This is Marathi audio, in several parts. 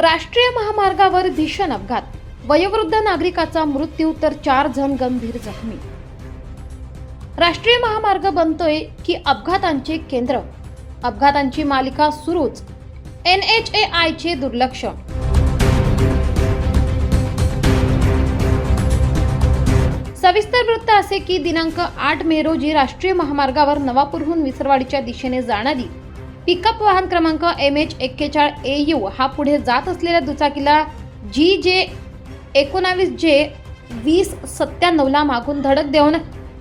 राष्ट्रीय महामार्गावर भीषण अपघात. वयोवृद्ध नागरिकाचा मृत्यू तर चार जण गंभीर जखमी. राष्ट्रीय महामार्ग बनतोय की अपघातांचे केंद्र? अपघातांची मालिका सुरूच. एन एच ए आयचे दुर्लक्ष. सविस्तर वृत्त असे की दिनांक आठ मे रोजी राष्ट्रीय महामार्गावर नवापूरहून विसरवाडीच्या दिशेने जाणारी पिकअप वाहन क्रमांक एम एच एक्केचाळ ए यू हा पुढे जात असलेल्या दुचाकीला जी जे एकोणावीस जे वीस सत्त्याण्णवला मागून धडक देऊन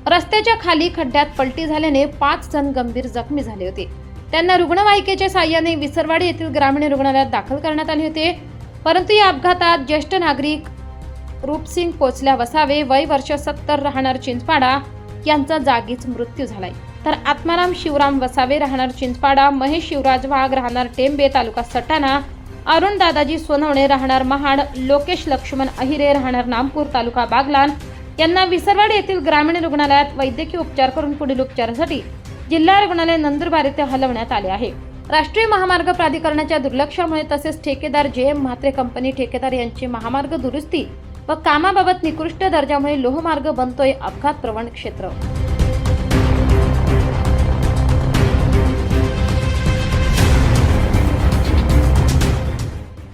रस्त्याच्या खाली खड्ड्यात पलटी झाल्याने पाच जण गंभीर जखमी झाले होते. त्यांना रुग्णवाहिकेच्या साह्याने विसरवाडी येथील ग्रामीण रुग्णालयात दाखल करण्यात आले होते. परंतु या अपघातात ज्येष्ठ नागरिक रूपसिंग पोचल्या वसावे वय वर्ष सत्तर राहणार चिंचपाडा यांचा जागीच मृत्यू झालाय. तर आत्माराम शिवराम वसावे राहणार चिंचपाडा महेश शिवराज वाघ राहणार टेंबे तालुका सटाणा अरुण दादाजी सोनवणे राहणार महाड लोकेश लक्ष्मण अहिरे राहणार नामपूर तालुका बागलान. यांना विसरवाडी येथील ग्रामीण रुग्णालयात वैद्यकीय उपचार करून पुढील उपचारासाठी जिल्हा रुग्णालय नंदुरबार येथे हलवण्यात आले आहे. राष्ट्रीय महामार्ग प्राधिकरणाच्या दुर्लक्षामुळे तसेच ठेकेदार जे एम म्हात्रे कंपनी ठेकेदार यांची महामार्ग दुरुस्ती व कामाबाबत निकृष्ट दर्जामुळे लोहमार्ग बनतोय अपघात प्रवण क्षेत्र.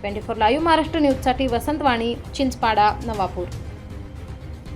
ट्वेंटी फोर लाईव्ह महाराष्ट्र न्यूजसाठी वसंतवाणी चिंचपाडा नवापूर.